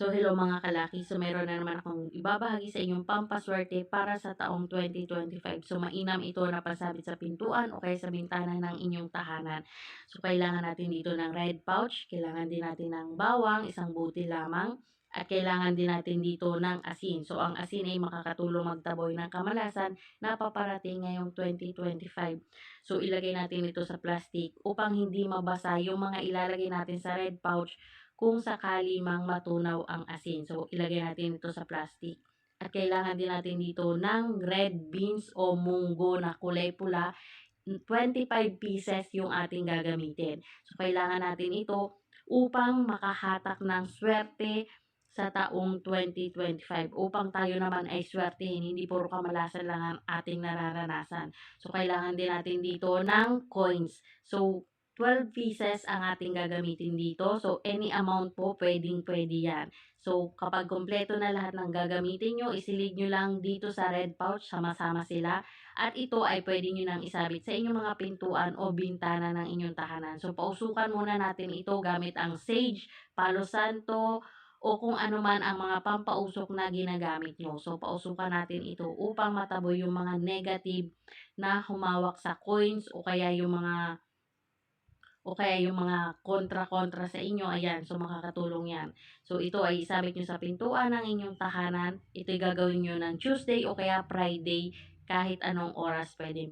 So hello mga kalaki, so meron na naman akong ibabahagi sa inyong pampaswerte para sa taong 2025. So mainam ito na pasabit sa pintuan o kaya sa bintana ng inyong tahanan. So kailangan natin dito ng red pouch, kailangan din natin ng bawang, isang buti lamang, at kailangan din natin dito ng asin. So ang asin ay makakatulong magtaboy ng kamalasan na paparating ngayong 2025. So ilagay natin ito sa plastic upang hindi mabasa yung mga ilalagay natin sa red pouch kung sakali mang matunaw ang asin. So, ilagay natin ito sa plastic. At kailangan din natin dito ng red beans o munggo na kulay pula. 25 pieces yung ating gagamitin. So, kailangan natin ito upang makahatak ng swerte sa taong 2025 upang tayo naman ay swertehin, hindi puro kamalasan lang ang ating nararanasan. So, kailangan din natin dito ng coins. So, 12 pieces ang ating gagamitin dito. So, any amount po, pwedeng pwede yan. So, kapag kompleto na lahat ng gagamitin nyo, isilid nyo lang dito sa red pouch, sama-sama sila. At ito ay pwede nyo nang isabit sa inyong mga pintuan o bintana ng inyong tahanan. So, pausukan muna natin ito gamit ang sage, palo santo, o kung ano man ang mga pampausok na ginagamit nyo. So, pausukan natin ito upang mataboy yung mga negative na humawak sa coins o kaya yung mga o kaya yung mga kontra-kontra sa inyo, ayan, so makakatulong yan. So ito ay isabit nyo sa pintuan ng inyong tahanan, ito gagawin nyo ng Tuesday o kaya Friday, kahit anong oras pwede